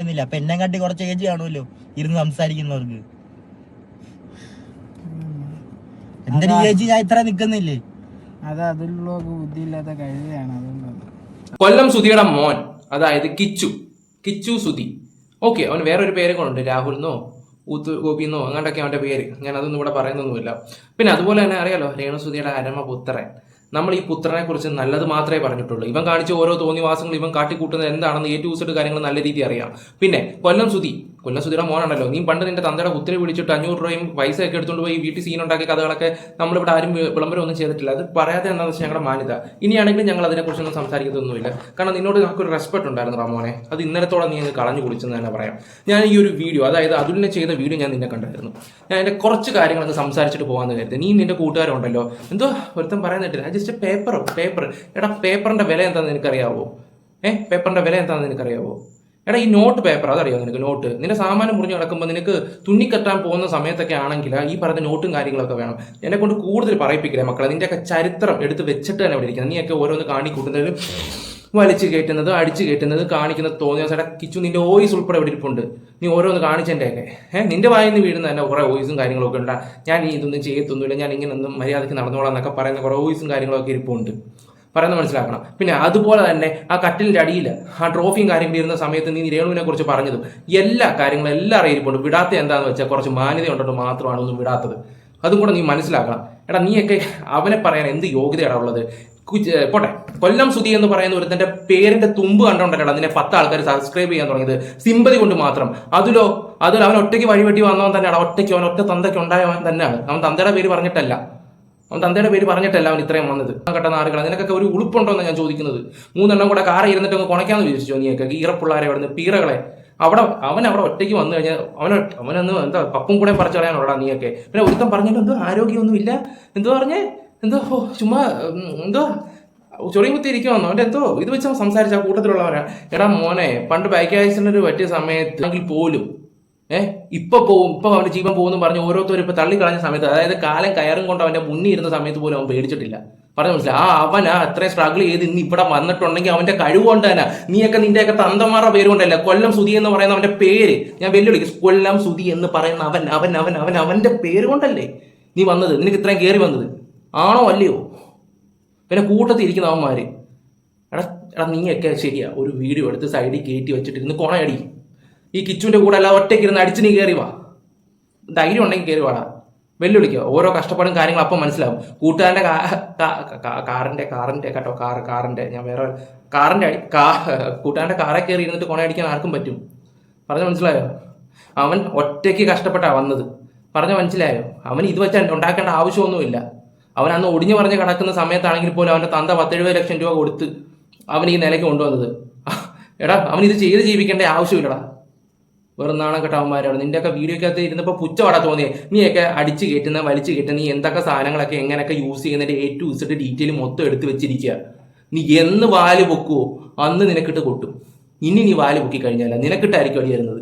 എന്നില്ല അപ്പൊ എന്നെ കാട്ടി കുറച്ച് ഏജ് കാണുമല്ലോ? ഇരുന്ന് സംസാരിക്കുന്നവർക്ക്. എന്റെ ഏജ് ഞാൻ ഇത്ര നിക്കുന്നില്ലേ? അത് അതിലുള്ള ബുദ്ധിയില്ലാത്ത കഴുതയാണ് അതുകൊണ്ടാണ് കൊല്ലം സുധിയുടെ മോൻ അതായത് കിച്ചു. കിച്ചു സുധി. ഓക്കെ അവൻ വേറൊരു പേര് കൊണ്ടുണ്ട് രാഹുൽ എന്നോ ഊത്ത് ഗോപി എന്നോ അങ്ങോട്ടൊക്കെ അവന്റെ പേര്. ഞാൻ അതൊന്നും ഇവിടെ പറയുന്നൊന്നുമില്ല. പിന്നെ അതുപോലെ തന്നെ അറിയാലോ രേണുസുധിയുടെ അരമ പുത്രൻ നമ്മൾ ഈ പുത്രനെ കുറിച്ച് നല്ലത് മാത്രമേ പറഞ്ഞിട്ടുള്ളൂ. ഇവൻ കാണിച്ച ഓരോ തോന്നിവാസങ്ങളും ഇവൻ കാട്ടിക്കൂട്ടുന്നത് എന്താണെന്ന് ഏറ്റവും കാര്യങ്ങൾ നല്ല രീതിയിൽ അറിയാം. പിന്നെ കൊല്ലം സുധി. കൊല്ലം സുധിയുടെ മോനാണല്ലോ. നീ പണ്ട് നിന്റെ തന്തയുടെ കുത്തിരി വിളിച്ചിട്ട് അഞ്ഞൂറ് രൂപയും പൈസ ഒക്കെ എടുത്തുകൊണ്ട് പോയി വീട്ടിൽ സീൻ ഉണ്ടാക്കിയ കഥകളൊക്കെ നമ്മളിവിടെ ആരും വിളംബരം ഒന്നും ചെയ്തിട്ടില്ല. അത് പറയാതെ എന്താണെന്ന് വെച്ചാൽ ഞങ്ങളുടെ മാന്യത. ഇനിയാണെങ്കിലും ഞങ്ങൾ അതിനെക്കുറിച്ചൊന്നും സംസാരിക്കുന്നൊന്നുമില്ല കാരണം നിന്നോട് നമുക്കൊരു റെസ്പെക്ട് ഉണ്ടായിരുന്നു റാമോനെ. അത് ഇന്നലത്തോളം നീ അങ്ങ് കളഞ്ഞു കുളിച്ചെന്ന് തന്നെ പറയാം. ഞാൻ ഈ ഒരു വീഡിയോ അതായത് അതുലിനെ ചെയ്ത വീഡിയോ ഞാൻ നിന്നെ കണ്ടായിരുന്നു. ഞാൻ എന്റെ കുറച്ച് കാര്യങ്ങളൊക്കെ സംസാരിച്ചിട്ട് പോകാമെന്ന് കരുതി. നീ നിന്റെ കൂട്ടുകാരുണ്ടല്ലോ. എന്തോ ഒരുത്തം പറയുന്നിട്ടില്ല ജസ്റ്റ് പേപ്പറോ പേപ്പർ എടാ പേപ്പറിന്റെ വില എന്താണെന്ന് നിനക്കറിയാവോ? ഏഹ് പേപ്പറിന്റെ വില എന്താണെന്ന് നിനക്കറിയാവോ? എടാ ഈ നോട്ട് പേപ്പർ അതറിയോ നിനക്ക് നോട്ട്? നിന്റെ സാമാനം മുറിഞ്ഞ് കിടക്കുമ്പോൾ നിനക്ക് തുന്നിക്കെട്ടാൻ പോകുന്ന സമയത്തൊക്കെ ആണെങ്കിൽ ഈ പറഞ്ഞ നോട്ടും കാര്യങ്ങളൊക്കെ വേണം. എന്നെ കൊണ്ട് കൂടുതൽ പറയിപ്പിക്കില്ല മക്കളെ? നിന്റെയൊക്കെ ചരിത്രം എടുത്ത് വെച്ചിട്ട് തന്നെ ഇവിടെ നീയൊക്കെ ഓരോന്ന് കാണിക്കൂട്ടുന്നതിലും വലിച്ചു കയറ്റുന്നത് അടിച്ചു കയറ്റുന്നത് കാണിക്കുന്നത് തോന്നിയ സൈഡ കിച്ചു നിന്റെ ഓയിസ് ഉൾപ്പെടെ ഇവിടെ ഇരിപ്പുണ്ട്. നീ ഓരോന്ന് കാണിച്ചതിന്റെയൊക്കെ ഏഹ് നിന്റെ വായിൽ നിന്ന് വീഴുന്ന തന്നെ കുറേ ഓയിസും കാര്യങ്ങളൊക്കെ ഉണ്ടാ ഞാൻ ഇതൊന്നും ചെയ്യത്തൊന്നുമില്ല. ഞാൻ ഇങ്ങനെ ഒന്നും മര്യാദയ്ക്ക് നടന്നോളാം എന്നൊക്കെ പറയുന്ന കുറേ ഓയിസും കാര്യങ്ങളൊക്കെ ഇരിപ്പുണ്ട്. പറയുന്നത് മനസ്സിലാക്കണം. പിന്നെ അതുപോലെ തന്നെ ആ കട്ടിലിന്റെ അടിയിൽ ആ ട്രോഫിയും കാര്യം വീരുന്ന സമയത്ത് നീ രേണുവിനെ കുറിച്ച് പറഞ്ഞതും എല്ലാ കാര്യങ്ങളും എല്ലാം അറിയിപ്പുണ്ട്. വിടാത്ത എന്താന്ന് വെച്ചാൽ കുറച്ച് മാന്യത ഉണ്ടോ മാത്രമാണ് ഒന്നും വിടാത്തത്. അതും കൂടെ നീ മനസ്സിലാക്കണം. എടാ നീയൊക്കെ അവനെ പറയാൻ എന്ത് യോഗ്യതയാണ് ഉള്ളത്? പോട്ടെ. കൊല്ലം സുധി എന്ന് പറയുന്ന ഒരുത്തന്റെ പേരിന്റെ തുമ്പ് കണ്ടോണ്ടല്ലോ അതിനെ പത്ത് ആൾക്കാർ സബ്സ്ക്രൈബ് ചെയ്യാൻ തുടങ്ങിയത്. സിമ്പതി കൊണ്ട് മാത്രം. അതിലോ അതിൽ അവൻ ഒറ്റയ്ക്ക് വഴിവെട്ടി വന്നവൻ തന്നെയാണ്. ഒറ്റയ്ക്ക് അവൻ ഒറ്റ തന്തയ്ക്ക് ഉണ്ടായവൻ തന്നെയാണ്. അവൻ തന്തയുടെ പേര് പറഞ്ഞിട്ടല്ല. അവൻ തന്തയുടെ പേര് പറഞ്ഞിട്ടല്ല അവൻ ഇത്രയും വന്നത്. കെട്ട നാറുകൾ നിനക്കൊക്കെ ഒരു ഉളുപ്പുണ്ടോ എന്ന് ഞാൻ ചോദിക്കുന്നത്? മൂന്നെണ്ണം കൂടെ കാറ ഇരുന്നിട്ട് അങ്ങ് കുണയ്ക്കാന്ന് വിചാരിച്ചു നീയൊക്കെ ഈറപ്പിള്ളാരെ അവിടെ നിന്ന് പീറകളെ. അവിടെ അവൻ അവിടെ ഒറ്റയ്ക്ക് വന്നു കഴിഞ്ഞാൽ അവന് അവനൊന്ന് എന്താ പപ്പും കൂടെ പറിച്ചു കളയാനുള്ളടാ നീയൊക്കെ പിന്നെ ഒരുത്തം പറഞ്ഞിട്ട് എന്തോ ആരോഗ്യമൊന്നും ഇല്ല എന്തോ പറഞ്ഞേ? എന്തോ ചുമ്മാ എന്തോ ചൊറിയും കുത്തി ഇരിക്കുവാന്നോ അവന്റെ എന്തോ ഇത് വെച്ച് അവൻ സംസാരിച്ച കൂട്ടത്തിലുള്ളവരാ എടാ മോനെ പണ്ട് ബൈക്ക് ആയിട്ട് പറ്റിയ സമയത്ത് എങ്കിൽ പോലും ഏഹ് ഇപ്പൊ പോവും. ഇപ്പൊ അവന്റെ ജീവൻ പോകുന്നു പറഞ്ഞ് ഓരോരുത്തരും ഇപ്പൊ തള്ളിക്കളഞ്ഞ സമയത്ത് അതായത് കാലം കയറും കൊണ്ട് അവന്റെ മുന്നിൽ ഇരുന്ന സമയത്ത് പോലും അവൻ പേടിച്ചിട്ടില്ല. പറഞ്ഞു മനസ്സിലായി? ആ അവന അത്രയും സ്ട്രഗിൾ ചെയ്ത് ഇന്ന് ഇവിടെ വന്നിട്ടുണ്ടെങ്കിൽ അവന്റെ കഴിവ് കൊണ്ട് തന്നെ. നീയൊക്കെ നിന്റെയൊക്കെ തന്തമാരുടെ പേര് കൊണ്ടല്ല? കൊല്ലം സുധി എന്ന് പറയുന്ന അവന്റെ പേര്. ഞാൻ വെല്ലുവിളിക്കും. കൊല്ലം സുധി എന്ന് പറയുന്ന അവൻ അവൻ അവൻ അവൻ അവന്റെ പേര് കൊണ്ടല്ലേ നീ വന്നത്? നിനക്ക് ഇത്രയും കയറി വന്നത്? ആണോ അല്ലയോ? പിന്നെ കൂട്ടത്തിൽ ഇരിക്കുന്ന അവന്മാര് എടാ എടാ നീയൊക്കെ ശരിയാ. ഒരു വീഡിയോ എടുത്ത് സൈഡിൽ കയറ്റി വെച്ചിട്ട് ഇരുന്ന് കൊണയടി. ഈ കിച്ചുവിന്റെ കൂടെ അല്ല ഒറ്റയ്ക്ക് ഇരുന്ന് അടിച്ച് നീ കയറി വാ. ധൈര്യം ഉണ്ടെങ്കിൽ കയറി വാടാ. വെല്ലുവിളിക്കുക. ഓരോ കഷ്ടപ്പാടും കാര്യങ്ങളും അപ്പം മനസ്സിലാവും. കൂട്ടുകാരന്റെ കാറിന്റെ കാ- കാ- കാറിന്റെ കാറിന്റെ കേട്ടോ കാർ കാറിന്റെ ഞാൻ വേറെ കാറിന്റെ അടി കാ കൂട്ടുകാരന്റെ കാറെ കയറി ഇരുന്നിട്ട് കൊണയടിക്കാൻ ആർക്കും പറ്റും. പറഞ്ഞ മനസ്സിലായോ? അവൻ ഒറ്റയ്ക്ക് കഷ്ടപ്പെട്ടാ വന്നത്. പറഞ്ഞ മനസ്സിലായോ? അവൻ ഇത് വെച്ച് ഉണ്ടാക്കേണ്ട ആവശ്യമൊന്നുമില്ല. അവൻ അന്ന് ഒടിഞ്ഞു പറഞ്ഞ് കിടക്കുന്ന സമയത്താണെങ്കിൽ പോലും അവന്റെ തന്ത പത്തെഴുപത് ലക്ഷം രൂപ കൊടുത്ത് അവൻ ഈ നിലയ്ക്ക് കൊണ്ടുവന്നത്. എടാ അവൻ ഇത് ചെയ്ത് ജീവിക്കേണ്ട ആവശ്യമില്ലടാ. വെറും നാണം കെട്ടവന്മാരാണ് നിന്റെയൊക്കെ വീഡിയോക്കകത്ത് ഇരുന്നപ്പോൾ പുച്ചവട തോന്നിയത് നീയൊക്കെ അടിച്ച് കയറ്റുന്ന വലിച്ചു കയറ്റുന്ന നീ എന്തൊക്കെ സാധനങ്ങളൊക്കെ എങ്ങനെയൊക്കെ യൂസ് ചെയ്യുന്നതിന്റെ എ ടു ഇസഡ് ഡീറ്റെയിൽ മൊത്തം എടുത്തു വെച്ചിരിക്കുക നീ എന്ന് വാൽ പൊക്കുവോ അന്ന് നിനക്കിട്ട് കൊട്ടും. ഇനി നീ വാൽ പൊക്കി കഴിഞ്ഞാൽ നിനക്കിട്ടായിരിക്കും അടി വരുന്നത്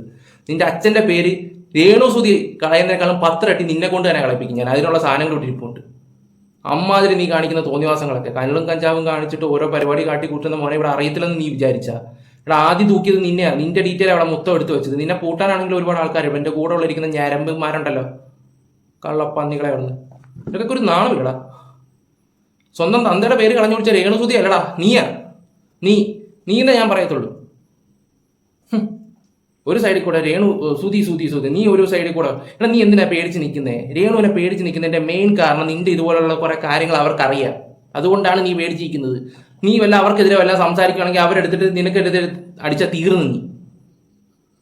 നിന്റെ അച്ഛന്റെ പേര് രേണുസുതി കളയുന്നതിനേക്കാളും പത്തിരട്ടി നിന്നെ കൊണ്ട് തന്നെ കളയിപ്പിക്കും ഞാൻ. അതിനുള്ള സാധനങ്ങൾ ഇട്ടിരിപ്പുണ്ട് അമ്മാതിരി നീ കാണിക്കുന്ന തോന്നിവാസങ്ങളൊക്കെ കനലും കഞ്ചാവും കാണിച്ചിട്ട് ഓരോ പരിപാടി കാട്ടി കൂട്ടുന്ന മോനെ ഇവിടെ അറിയത്തില്ലെന്ന് നീ വിചാരിച്ച. ഇവിടെ ആദ്യം തൂക്കിയത് നിന്നെയാണ് നിന്റെ ഡീറ്റെയിൽ അവിടെ മൊത്തം എടുത്തു വെച്ചത്. നിന്നെ പൂട്ടാനാണെങ്കിൽ ഒരുപാട് ആൾക്കാർ എന്റെ കൂടെ ഉള്ള ഇരിക്കുന്ന ഞരമ്പന്മാരുണ്ടല്ലോ. കള്ളപ്പന്നികളെ അവിടുന്ന്. ഇതൊക്കെ ഒരു നാണമില്ലടാ സ്വന്തം തന്തയുടെ പേര് കളഞ്ഞു കുടിച്ച രേണുസുതി അല്ലടാ നീയാ. നീ നീ എന്നേ ഞാൻ പറയത്തുള്ളൂ. ഒരു സൈഡിൽ കൂടെ രേണു സൂതി സുതി സുതി. നീ ഒരു സൈഡിൽ കൂടെ. എടാ നീ എന്തിനാ പേടിച്ച് നിൽക്കുന്നേ രേണുവിനെ പേടിച്ച് നിൽക്കുന്നതിന്റെ മെയിൻ കാരണം നിന്റെ ഇതുപോലുള്ള കുറെ കാര്യങ്ങൾ അവർക്കറിയാം. അതുകൊണ്ടാണ് നീ പേടിച്ചിരിക്കുന്നത്. നീ വല്ല അവർക്കെതിരെ വല്ല സംസാരിക്കുകയാണെങ്കിൽ അവരെടുത്തിട്ട് നിനക്കെതിരെ അടിച്ച തീർന്നു നീ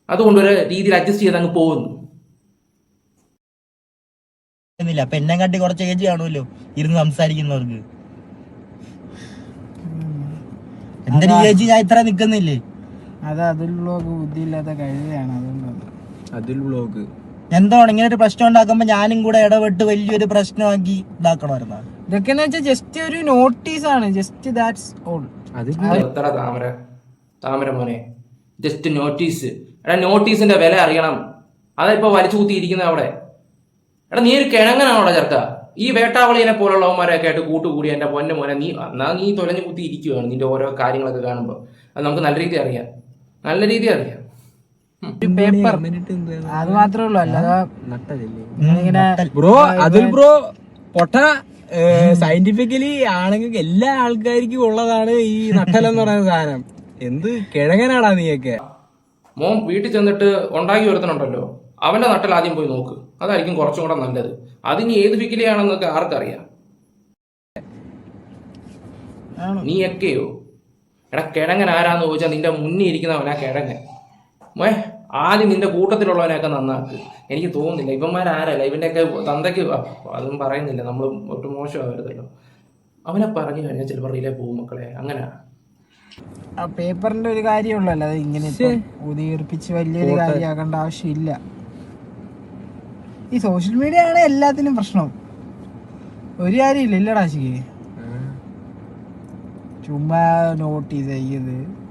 അതുകൊണ്ട് ഒരു രീതിയിൽ അഡ്ജസ്റ്റ് ചെയ്ത് അങ്ങ് പോകുന്നു. എന്നില്ല അപ്പൊ എന്നെ കാട്ടി കുറച്ച് ഏജ് കാണുമല്ലോ ഇരുന്ന് സംസാരിക്കുന്നവർക്ക്. എന്റെ ഏജ് ഞാൻ ഇത്ര നിക്കുന്നില്ലേ? അത് അതിലുള്ള ബുദ്ധിയില്ലാത്ത കഴുതയാണ് അതുകൊണ്ടാണ്. അതിൽ ബ്ലോഗ് എന്താണ് ഇങ്ങനെ ഒരു പ്രശ്നം ഉണ്ടാക്കുമ്പോ ഞാനും കൂടെ ഇടപെട്ട് വലിയൊരു പ്രശ്നമാക്കി ഇതാക്കണമായിരുന്നു. ഇതൊക്കെ എന്ന് വെച്ചാൽ ജസ്റ്റ് ഒരു നോട്ടീസ് ആണ്. ജസ്റ്റ് ദാറ്റ്സ് ഓൾ എത്ര താമര? താമര മോനെ. ജസ്റ്റ് നോട്ടീസ് എടാ നോട്ടീസിന്റെ വില അറിയണം. അതാ ഇപ്പൊ വലിച്ചു കുത്തിയിരിക്കുന്ന അവിടെ. എടാ നീ ഒരു കിഴങ്ങനാണോടാ ചെറുക്ക ഈ വേട്ടാവളിനെ പോലുള്ളവന്മാരൊക്കെ ആയിട്ട് കൂട്ടുകൂടി എന്റെ പൊന്നെ മോനെ. നീ എന്നാ നീ തൊലഞ്ഞു കുത്തി ഇരിക്കുവാണ് നിന്റെ ഓരോ കാര്യങ്ങളൊക്കെ കാണുമ്പോൾ അത് നമുക്ക് നല്ല രീതി അറിയാം. നല്ല രീതി അറിയാം. പേപ്പർ അത് മാത്രമേ ഉള്ളൂ. അല്ലാതെ ബ്രോ അതിൽ ബ്രോ പൊട്ട സയന്റിഫിക്കലി ആണെങ്കിൽ എല്ലാ ആൾക്കാർക്കും ഉള്ളതാണ് ഈ നട്ടലെന്ന് പറയുന്ന സാധനം. എന്ത് കിഴങ്ങനാടാ നീയൊക്കെ. മോൻ വീട്ടിൽ ചെന്നിട്ട് ഉണ്ടാക്കി ഒരുത്തനുണ്ടല്ലോ. അവന്റെ നട്ടൽ ആദ്യം പോയി നോക്ക്. അതായിരിക്കും കുറച്ചും കൂടെ നല്ലത്. അതിനി ഏത് ഫിക്കിലിയാണെന്നൊക്കെ ആർക്കറിയാം? നീയൊക്കെയോ? എടാ കിഴങ്ങൻ ആരാന്ന് ചോദിച്ചാൽ നിന്റെ മുന്നിൽ ഇരിക്കുന്നവനാ കിഴങ്ങൻ. മേ ആദ്യം നിന്റെ കൂട്ടത്തിലുള്ളവനെയൊക്കെ നന്നാക്ക്. എനിക്ക് തോന്നുന്നില്ല. ഇവന്മാരാരല്ല ഇവന്റെയൊക്കെ തന്തയ്ക്ക് അതും പറയുന്നില്ല. നമ്മൾ ഒട്ടും മോശമാവരുതല്ലോ. അവനെ പറഞ്ഞു കഴിഞ്ഞാൽ ചിലപ്പോൾ റീലേ പോകും മക്കളെ. അങ്ങനെ. ആ പേപ്പറിന്റെ ഒരു കാര്യമുള്ളല്ലോ ഇങ്ങനെ ഉദീർപ്പിച്ച് വലിയൊരു കാര്യമാക്കേണ്ട ആവശ്യമില്ല. ഈ സോഷ്യൽ മീഡിയ ആണ് എല്ലാത്തിനും പ്രശ്നം. ഒരു കാര്യമില്ല. ഇല്ലടാ ശിക്ക് ചുമ്മാ നോട്ടീസ് ചെയ്യത്.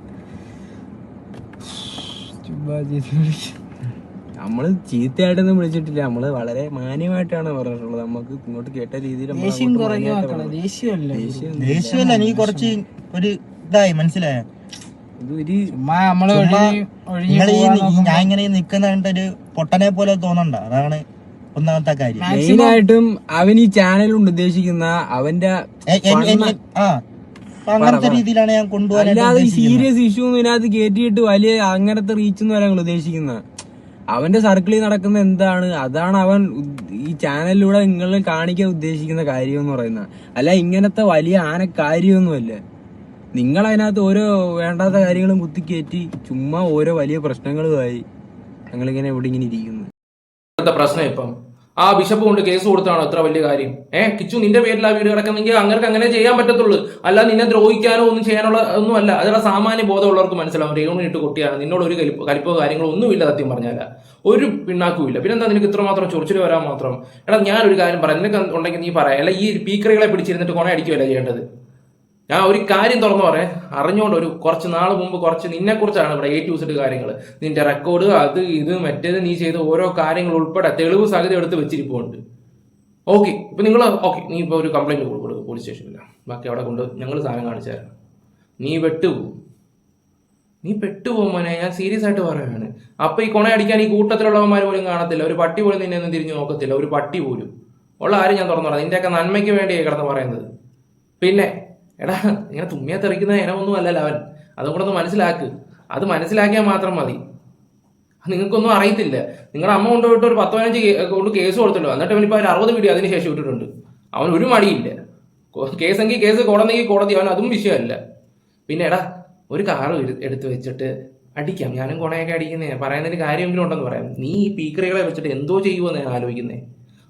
നമ്മൾ ചീത്തയായിട്ടൊന്നും വിളിച്ചിട്ടില്ല. നമ്മൾ വളരെ മാന്യമായിട്ടാണ് പറഞ്ഞിട്ടുള്ളത്. നമുക്ക് ഇങ്ങോട്ട് കേട്ട രീതിയിൽ. ദേഷ്യമല്ല. നീ കുറച്ച് ഒരു ഇതായി മനസ്സിലായ? ഞാൻ ഇങ്ങനെ നിക്കുന്ന കണ്ടൊരു പൊട്ടനെ പോലെ തോന്നണ്ട. അതാണ് ഒന്നാമത്തെ കാര്യം. മെയിനായിട്ടും അവൻ ഈ ചാനലുണ്ട് ഉദ്ദേശിക്കുന്ന അവന്റെ ആ. അങ്ങനത്തെ രീതിയിലാണ് ഞാൻ കൊണ്ടുപോകാൻ അല്ലാതെ സീരിയസ് ഇഷ്യൂ ഒന്നും ഇതിനകത്ത് കയറ്റിയിട്ട് വലിയ അങ്ങനത്തെ റീച്ച് ഒന്നും ഞങ്ങൾ ഉദ്ദേശിക്കുന്നത് അവന്റെ സർക്കിളിൽ നടക്കുന്ന എന്താണ്? അതാണ് അവൻ ഈ ചാനലിലൂടെ നിങ്ങൾ കാണിക്കാൻ ഉദ്ദേശിക്കുന്ന കാര്യം എന്ന് പറയുന്നത്. അല്ല ഇങ്ങനത്തെ വലിയ ആന കാര്യമൊന്നുമല്ല നിങ്ങൾ അതിനകത്ത് ഓരോ വേണ്ടാത്ത കാര്യങ്ങളും കുത്തിക്കയറ്റി ചുമ്മാ ഓരോ വലിയ പ്രശ്നങ്ങളുമായി ഞങ്ങളിങ്ങനെ ഇവിടെ ഇങ്ങനെ ഇരിക്കുന്നു. പ്രശ്നം ഇപ്പം ആ ബിഷപ്പ് കൊണ്ട് കേസ് കൊടുത്താണോ ഇത്ര വലിയ കാര്യം. ഏഹ് കിച്ചു നിന്റെ പേരിൽ ആ വീട് കിടക്കുന്നെങ്കിൽ അങ്ങനെ അങ്ങനെ ചെയ്യാൻ പറ്റത്തുള്ളൂ. അല്ല നിന്നെ ദ്രോഹിക്കാനോ ഒന്നും ചെയ്യാനുള്ള ഒന്നും അല്ല. അതിനുള്ള സാമാന്യ ബോധമുള്ളവർക്ക് മനസ്സിലാവും. രേണു ഇട്ട് കുട്ടിയാണ്. നിന്നോട് ഒരു കലിപ്പോ കലിപ്പോ കാര്യങ്ങളോ ഒന്നുമില്ല സത്യം പറഞ്ഞാല. ഒരു പിണ്ണാക്കും ഇല്ല പിന്നെന്താ നിനക്ക് ഇത്രമാത്രം ചൊറിച്ചിൽ വരാൻ മാത്രം? എടാ ഞാനൊരു കാര്യം പറയാം. നിനക്ക് ഉണ്ടെങ്കിൽ നീ പറയാം. അല്ല ഈ പീക്കറികളെ പിടിച്ചിരുന്നിട്ട് കൊണ അടിക്കുകയല്ല ചെയ്യേണ്ടത്? ഞാൻ ഒരു കാര്യം തുറന്നു പറയാം. അറിഞ്ഞുകൊണ്ട് ഒരു കുറച്ച് നാൾ മുമ്പ് കുറച്ച് നിന്നെ കുറിച്ചാണ് ഇവിടെ എ ടു സെറ്റ് കാര്യങ്ങൾ നിന്റെ റെക്കോർഡ് അത് ഇത് മറ്റേത് നീ ചെയ്ത ഓരോ കാര്യങ്ങൾ ഉൾപ്പെടെ തെളിവ് സഹിതം എടുത്ത് വെച്ചിരിപ്പുണ്ട്. ഓക്കെ ഇപ്പൊ നിങ്ങൾ ഓക്കെ നീ ഇപ്പോൾ ഒരു കംപ്ലൈന്റ് കൊടുക്കും. പോലീസ് സ്റ്റേഷനിൽ ബാക്കി അവിടെ കൊണ്ട് ഞങ്ങൾ സാധനം കാണിച്ചു തരാം നീ വെട്ടുപോകും നീ പെട്ടുപോകും മോനെ. ഞാൻ സീരിയസ് ആയിട്ട് പറയുകയാണ് അപ്പൊ ഈ കൊണ അടിക്കാൻ ഈ കൂട്ടത്തിലുള്ളവന്മാർ പോലും കാണത്തില്ല. ഒരു പട്ടി പോലും നിന്നെ ഒന്നും തിരിഞ്ഞു നോക്കത്തില്ല. ഒരു പട്ടി പോലും. ഉള്ള ആരും ഞാൻ തുറന്നു പറയാം. നിന്റെയൊക്കെ നന്മയ്ക്ക് വേണ്ടിയേ കിടന്ന് പറയുന്നത്. പിന്നെ എടാ ഇങ്ങനെ തുമ്മിയാ തെറിക്കുന്ന ഇനമൊന്നും അല്ലല്ല അവൻ. അതും കൂടെ ഒന്ന് മനസ്സിലാക്ക്. അത് മനസ്സിലാക്കിയാൽ മാത്രം മതി. നിങ്ങൾക്കൊന്നും അറിയത്തില്ല. നിങ്ങളുടെ അമ്മ കൊണ്ടുപോയിട്ട് ഒരു പത്ത് പതിനഞ്ച് കൊണ്ട് കേസ് കൊടുത്തിട്ടുണ്ട്. എന്നിട്ട് അവനിപ്പോൾ ഒരു അറുപത് വീഡിയോ അതിന് ശേഷം ഇട്ടിട്ടുണ്ട്. അവൻ ഒരു മടിയില്ല. കേസെങ്കിൽ കേസ് കോടതിയെങ്കിൽ കോടതി. അവൻ അതും വിഷയമല്ല. പിന്നെ എടാ ഒരു കാറ് എടുത്ത് വെച്ചിട്ട് അടിക്കാം. ഞാനും കൊണയൊക്കെ അടിക്കുന്നേ. പറയുന്നതിന് കാര്യമെങ്കിലും ഉണ്ടെന്ന് പറയാം. നീ ഈ പീക്കറികളെ വെച്ചിട്ട് എന്തോ ചെയ്യുമെന്ന് ഞാൻ ആലോചിക്കുന്നേ.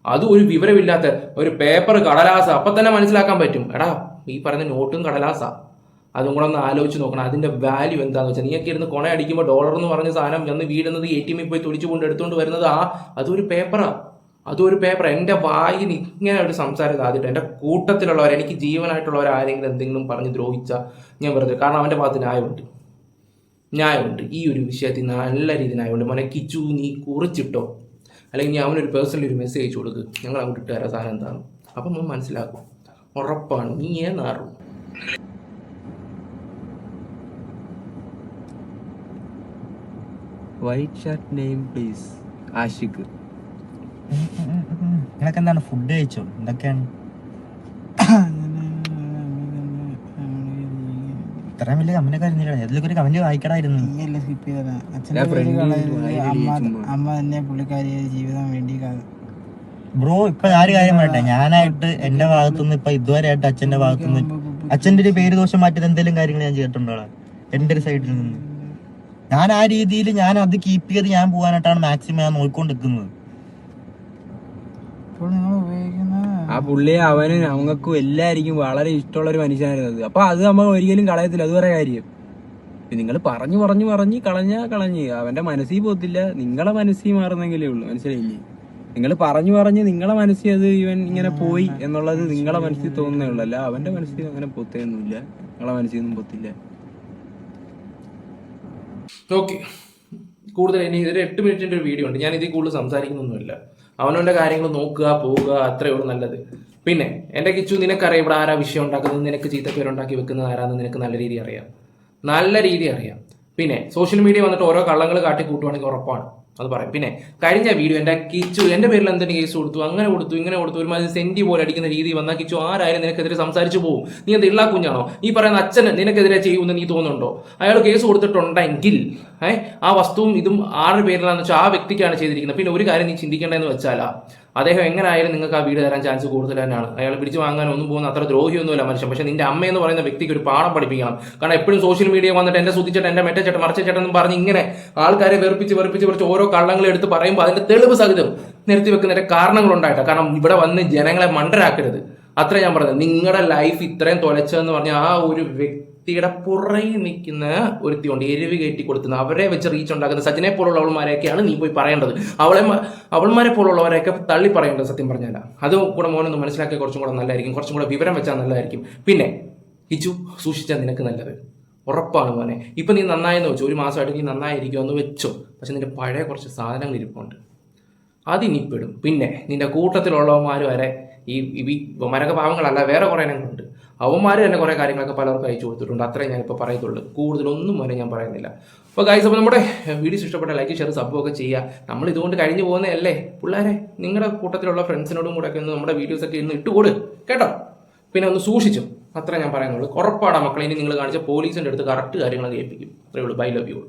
അതും ഒരു വിവരമില്ലാത്ത ഒരു പേപ്പർ കടലാസ്. അപ്പം തന്നെ മനസ്സിലാക്കാൻ പറ്റും. എടാ ഈ പറയുന്ന നോട്ടും കടലാസാണ് അതും കൂടെ ഒന്ന് ആലോചിച്ച് നോക്കണം. അതിന്റെ വാല്യൂ എന്താന്ന് വെച്ചാൽ നീയൊക്കെ ഇരുന്ന് കൊണ അടിക്കുമ്പോൾ ഡോളർ എന്ന് പറഞ്ഞ സാധനം എന്ന് വീടുന്നത് എ ടി എമ്മിൽ പോയി തുടിച്ചു കൊണ്ട് എടുത്തുകൊണ്ട് വരുന്നത് ആ. അതൊരു പേപ്പറാ അതൊരു പേപ്പർ എന്റെ വായിൽ ഇങ്ങനെ ഒരു സംസാരം ആദ്യമായിട്ട്. എന്റെ കൂട്ടത്തിലുള്ളവർ എനിക്ക് ജീവനായിട്ടുള്ളവർ ആരെങ്കിലും എന്തെങ്കിലും പറഞ്ഞ് ദ്രോഹിച്ചാൽ ഞാൻ വെറുതെ കാരണം അവന്റെ ഭാഗത്ത് ന്യായമുണ്ട്. ന്യായമുണ്ട്. ഈ ഒരു വിഷയത്തിൽ നല്ല രീതിയിൽ ന്യായമുണ്ട്. മോനെ കിച്ചു നീ കുറിച്ചിട്ടോ? അല്ലെങ്കിൽ അവനൊരു പേഴ്സണലി ഒരു മെസ്സേജ് അയച്ചു കൊടുക്ക്. ഞങ്ങൾ അങ്ങോട്ട് ഇട്ട് തരാൻ സാധനം എന്താണ് അപ്പം മോൻ മനസ്സിലാക്കും. ഉറപ്പാണ്. നീ ഏന്നാറും white shirt name please Ashiq. നിനക്ക് എന്താണ് ഫുഡ് കഴിച്ചോ? എന്തൊക്കെയാണ്? ഇത്രയും വലിയ കമന്റ് കാര്യമില്ല ഏതെങ്കിലും ഒരു കമന്റ് വായിക്കടായിരുന്നു. അമ്മ അമ്മ തന്നെ പുള്ളിക്കാരി ജീവിതം വേണ്ടി ക- ബ്രോ ഇപ്പൊ ഞാൻ ഒരു കാര്യം പറയട്ടെ. ഞാനായിട്ട് എന്റെ ഭാഗത്തുനിന്ന് ഇപ്പൊ ഇതുവരെ ആയിട്ട് അച്ഛന്റെ ഭാഗത്തുനിന്ന് അച്ഛന്റെ ഒരു പേര് ദോഷം മാറ്റിയത് എന്തെങ്കിലും കാര്യങ്ങൾ ഞാൻ ചെയ്തിട്ടുണ്ടോ എന്റെ ഒരു സൈഡിൽ നിന്ന്. ഞാൻ ആ രീതിയിൽ ഞാൻ അത് കീപ്പ് ചെയ്ത് ഞാൻ പോകാനായിട്ടാണ് മാക്സിമം ഞാൻ നോക്കിക്കൊണ്ടിരിക്കുന്നത് ആ പുള്ളിയെ അവനും നമുക്കും എല്ലാവർക്കും വളരെ ഇഷ്ടമുള്ള ഒരു മനുഷ്യനായിരുന്നു അത്. അപ്പൊ അത് നമ്മൾ ഒരിക്കലും കളയത്തില്ല. അത് വേറെ കാര്യം. നിങ്ങൾ പറഞ്ഞു പറഞ്ഞു പറഞ്ഞ് കളഞ്ഞാ കളഞ്ഞ്. അവന്റെ മനസ്സിൽ പോത്തില്ല. നിങ്ങളെ മനസ്സിൽ മാറുന്നെങ്കിലേ ഉള്ളൂ. മനസ്സിലായില്ലേ? നിങ്ങൾ പറഞ്ഞു പറഞ്ഞ് നിങ്ങളെ മനസ്സിൽ അത് ഇവൻ ഇങ്ങനെ പോയി എന്നുള്ളത് നിങ്ങളെ മനസ്സിൽ തോന്നുന്നേ അവന്റെ മനസ്സിൽ അങ്ങനെ പൊത്തൊന്നുമില്ല നിങ്ങളെ മനസ്സിൽ ഒന്നും പൊത്തില്ല. ഓക്കെ കൂടുതൽ ഇനി ഇതൊരു എട്ട് മിനിറ്റിന്റെ ഒരു വീഡിയോ ഉണ്ട്. ഞാൻ ഇതിൽ കൂടുതൽ സംസാരിക്കുന്നൊന്നുമില്ല. അവനവന്റെ കാര്യങ്ങൾ നോക്കുക പോവുക അത്രയേ ഉള്ളൂ നല്ലത്. പിന്നെ എന്റെ കിച്ചു നിനക്കറിയാം ഇവിടെ ആരാ വിഷയം ഉണ്ടാക്കുന്നത്? നിനക്ക് ചീത്തപ്പേരുണ്ടാക്കി വെക്കുന്നത് ആരാന്ന് നിനക്ക് നല്ല രീതി അറിയാം. നല്ല രീതി അറിയാം. പിന്നെ സോഷ്യൽ മീഡിയ വന്നിട്ട് ഓരോ കള്ളങ്ങൾ കാട്ടി കൂട്ടുവാണെങ്കിൽ ഉറപ്പാണ്. അത് പറയും. പിന്നെ കഴിഞ്ഞ വീഡിയോ എന്റെ കിച്ചു എന്റെ പേരിൽ എന്തെങ്കിലും കേസ് കൊടുത്തു അങ്ങനെ കൊടുത്തു ഇങ്ങനെ കൊടുത്തു ഒരുമാതിരി സെന്റി പോലെ അടിക്കുന്ന രീതി വന്നാൽ കിച്ചു ആരായാലും നിനക്കെതിരെ സംസാരിച്ചു പോകും. നീ എന്ത് ഇള്ളാ കുഞ്ഞാണോ? ഈ പറയുന്ന അച്ഛൻ നിനക്കെതിരെ ചെയ്യുമെന്ന് നീ തോന്നുന്നുണ്ടോ? അയാൾ കേസ് കൊടുത്തിട്ടുണ്ടെങ്കിൽ ഏഹ് ആ വസ്തുവും ഇതും ആറ് പേരിലാണെന്ന് വെച്ചാൽ ആ വ്യക്തിക്കാണ് ചെയ്തിരിക്കുന്നത്. പിന്നെ ഒരു കാര്യം നീ ചിന്തിക്കേണ്ടതെന്ന് വെച്ചാലാ അദ്ദേഹം എങ്ങനെയായാലും നിങ്ങൾക്ക് ആ വീട് തരാൻ ചാൻസ് കൂടുതൽ തന്നെയാണ്. അയാൾ പിടിച്ചു വാങ്ങാൻ ഒന്നും പോകുന്ന അത്ര ദ്രോഹിയൊന്നുമില്ല മനുഷ്യൻ. പക്ഷെ നിന്റെ അമ്മ എന്ന് പറയുന്ന വ്യക്തിക്ക് ഒരു പാഠം പഠിപ്പിക്കണം. കാരണം എപ്പോഴും സോഷ്യൽ മീഡിയ വന്നിട്ട് എന്റെ സുതിച്ചേട്ടൻ എന്റെ മെറ്റ ചേട്ടൻ മറിച്ച ചേട്ടൻ എന്ന് പറഞ്ഞ് ഇങ്ങനെ ആൾക്കാരെ വെറുപ്പിച്ച് വെറുപ്പിച്ച് വെറുപ്പിച്ച് ഓരോ കള്ളങ്ങൾ എടുത്ത് പറയുമ്പോൾ അതിന്റെ തെളിവ് സഹിതം നിർത്തി വെക്കുന്നതിന്റെ കാരണങ്ങളുണ്ടായിട്ടാണ് കാരണം ഇവിടെ വന്ന് ജനങ്ങളെ മണ്ടരാക്കരുത്. അത്ര ഞാൻ പറഞ്ഞത്. നിങ്ങളുടെ ലൈഫ് ഇത്രയും തുലച്ചതെന്ന് പറഞ്ഞ ആ ഒരു വ്യക്തിയുടെ പുറകിൽ നിൽക്കുന്ന ഒരുത്തിയുണ്ട്. എരിവ് കയറ്റി കൊടുക്കുന്ന അവരെ വെച്ച് റീച്ച് ഉണ്ടാക്കുന്ന സജ്ജനെ പോലുള്ള അവൾമാരെയൊക്കെയാണ് നീ പോയി പറയേണ്ടത്. അവളെ അവൾമാരെ പോലുള്ളവരെയൊക്കെ തള്ളി പറയേണ്ടത് സത്യം പറഞ്ഞാൽ അത് കൂടെ മോനൊന്ന് മനസ്സിലാക്കിയ കുറച്ചും കൂടെ നല്ലതായിരിക്കും. കുറച്ചും കൂടെ വിവരം വെച്ചാൽ നല്ലതായിരിക്കും. പിന്നെ ഇച്ചു സൂക്ഷിച്ചാൽ നിനക്ക് നല്ലത്. ഉറപ്പാണ് മോനെ. ഇപ്പം നീ നന്നായെന്ന് വെച്ചു? ഒരു മാസമായിട്ട് നീ നന്നായിരിക്കുമെന്ന് വെച്ചോ? പക്ഷെ നിന്റെ പഴയ കുറച്ച് സാധനങ്ങൾ ഇരിപ്പുണ്ട്. അതിനിപ്പെടും. പിന്നെ നിന്റെ കൂട്ടത്തിലുള്ളവന്മാർ വരെ ഈ ഈ മരക പാവങ്ങളല്ല വേറെ കുറേ ഇനങ്ങളുണ്ട്. അവന്മാർ തന്നെ കുറേ കാര്യങ്ങളൊക്കെ പലർക്കും അയച്ചു കൊടുത്തിട്ടുണ്ട്. അത്രയും ഞാനിപ്പോൾ പറയത്തുള്ളൂ. കൂടുതലൊന്നും വരെ ഞാൻ പറയുന്നില്ല. അപ്പോൾ ഗൈസ് അപ്പോൾ നമ്മുടെ വീഡിയോസ് ഇഷ്ടപ്പെട്ട ലൈക്ക് ഷെയർ സബ് ഒക്കെ ചെയ്യുക. നമ്മൾ ഇതുകൊണ്ട് കഴിഞ്ഞു പോകുന്നതല്ലേ? പിള്ളേരെ നിങ്ങളുടെ കൂട്ടത്തിലുള്ള ഫ്രണ്ട്സിനോടും കൂടെ ഒക്കെ ഒന്ന് നമ്മുടെ വീഡിയോസൊക്കെ ഇന്ന് ഇട്ടുകൊടു കേട്ടോ? പിന്നെ ഒന്ന് സൂക്ഷിച്ചു. അത്ര ഞാൻ പറയുന്നുള്ളൂ. ഉറപ്പാണ് മക്കളെ ഇനി നിങ്ങൾ കാണിച്ച പോലീസിന്റെ അടുത്ത് കറക്റ്റ് കാര്യങ്ങളൊക്കെ ഏൽപ്പിക്കും. അത്രേ ഉള്ളൂ. Bye love you